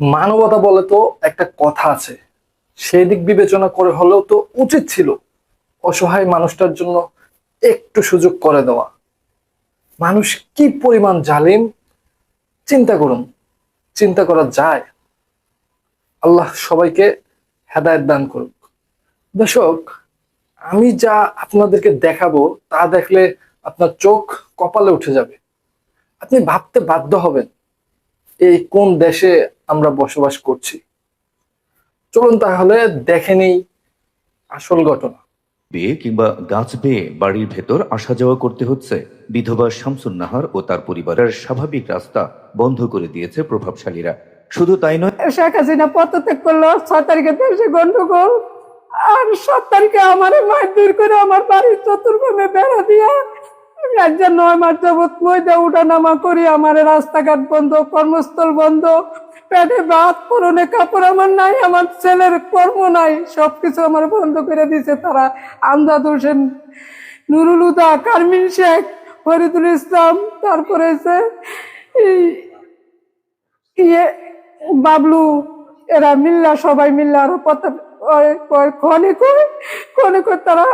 মানবতা বলে তো একটা কথা আছে। সেই দিক বিবেচনা করে হলেও তো উচিত ছিল অসহায় মানুষটার জন্য একটু সুযোগ করে দেওয়া। মানুষ কি পরিমাণ জালিম? চিন্তা করুন, চিন্তা করা যায়। আল্লাহ সবাইকে হেদায়ত দান করুক। দর্শক, আমি যা আপনাদেরকে দেখাবো তা দেখলে আপনার চোখ কপালে উঠে যাবে। আপনি ভাবতে বাধ্য হবেন, এই কোন দেশে আমরা বসবাস করছি। চলুন তাহলে দেখে নেই আসল ঘটনা। বেয়ে কিংবা গাছ বেয়ে বাড়ির ভেতর আসা যাওয়া করতে হচ্ছে বিধবা শামসুন নাহার ও তার পরিবারের স্বাভাবিক রাস্তা বন্ধ করে দিয়েছে প্রভাবশালীরা। শুধু তাই নয় শেখ হাসিনা পদত্যাগ করল ছয় তারিখে দেশে গন্ডগোল আর সাত তারিখে আমার মারধর করে আমার বাড়ির চতুর্ভূমে বেড়া দিয়া রাজ্যের নয় মাস যাবৎ ময়দা উঠা নামা করি আমার রাস্তাঘাট বন্ধ কর্মস্থল বন্ধ পেটে ভাত, পরনে কাপড় আমার নাই, আমার ছেলের কর্ম নাই, সবকিছু আমার বন্ধ করে দিছে তারা। আমজাদ হোসেন, নুরুল হুদা, কারমিন শেখ, ফরিদুল ইসলাম, তারপরে ইয়ে বাবলু, এরা মিল্লা, সবাই মিল্লা, আরও খনে কয় খনে কয় তারা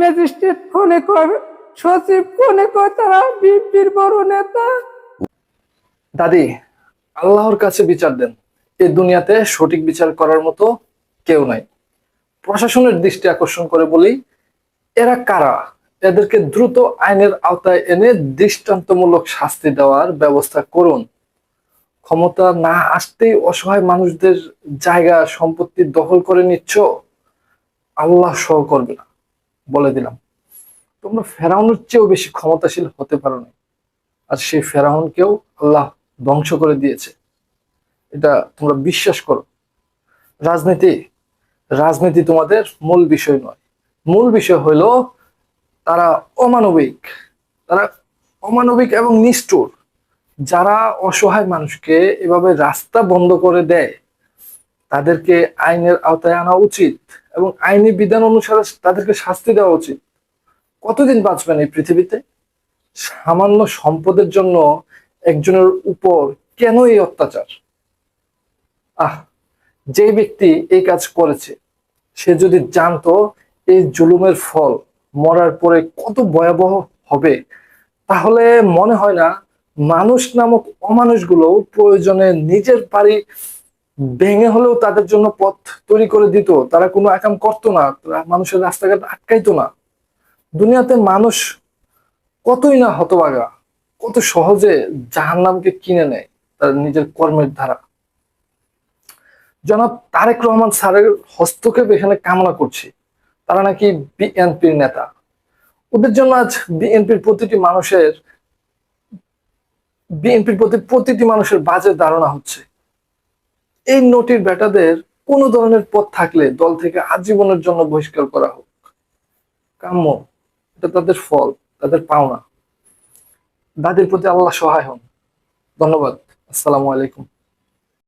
ম্যাজিস্ট্রেট, খনে কয় সচিব, খনে কয় তারা বিএনপির বড় নেতা। দাদি আল্লাহর কাছে বিচার দেন। এই দুনিয়াতে সঠিক বিচার করার মতো কেউ নাই। প্রশাসনের দৃষ্টি আকর্ষণ করে বলি, এরা কারা? এদেরকে দ্রুত আইনের আওতায় এনে দৃষ্টান্তমূলক শাস্তি দেওয়ার ব্যবস্থা করুন। ক্ষমতা না আসতেই অসহায় মানুষদের জায়গা সম্পত্তি দখল করে নিচ্ছ? আল্লাহ সহ করবে না, বলে দিলাম। তোমরা ফেরাউনের চেয়েও বেশি ক্ষমতাশীল হতে পারো না। আর সেই ফেরাউনকেও আল্লাহ ধ্বংস করে দিয়েছে। এটা তোমরা বিশ্বাস করো। রাজনীতি রাজনীতি তোমাদের মূল বিষয় নয়। মূল বিষয় হলো তারা অমানবিক। তারা অমানবিক এবং নিষ্ঠুর। যারা অসহায় মানুষকে এভাবে রাস্তা বন্ধ করে দেয়, তাদেরকে আইনের আওতায় আনা উচিত এবং আইনি বিধান অনুসারে তাদেরকে শাস্তি দেওয়া উচিত। কতদিন বাঁচবেন এই পৃথিবীতে? সামান্য সম্পদের জন্য একজনের উপর কেন এই অত্যাচার? আহ যে ব্যক্তি এই কাজ করেছে, সে যদি জানতো এই জুলুমের ফল মরার পরে কত ভয়াবহ হবে, তাহলে মনে হয় না মানুষ নামক অমানুষগুলো প্রয়োজনে নিজের বাড়ি ভেঙে হলেও তাদের জন্য পথ তৈরি করে দিত। তারা কোনো একাম করতো না, তারা মানুষের রাস্তাঘাট আটকাইতো না। দুনিয়াতে মানুষ কতই না হতবাগা কত সহজে জাহান্নামকে কিনে নেয় তার নিজের কর্মের দ্বারা জনাব তারেক রহমান স্যারের হস্তক্ষেপ এখানে কামনা করছি। তারা নাকি বিএনপির নেতা। ওদের জন্য আজ বিএনপির প্রতিটি মানুষের, বিএনপির প্রতি প্রতিটি মানুষের বাজে ধারণা হচ্ছে। এই নোটির বেটাদের কোনো ধরনের পথ থাকলে দল থেকে আজীবনের জন্য বহিষ্কার করা হোক। কাম্য, এটা তাদের ফল, তাদের পাওনা। দাদির প্রতি আল্লাহ সহায় হন। ধন্যবাদ। আসসালামু আলাইকুম।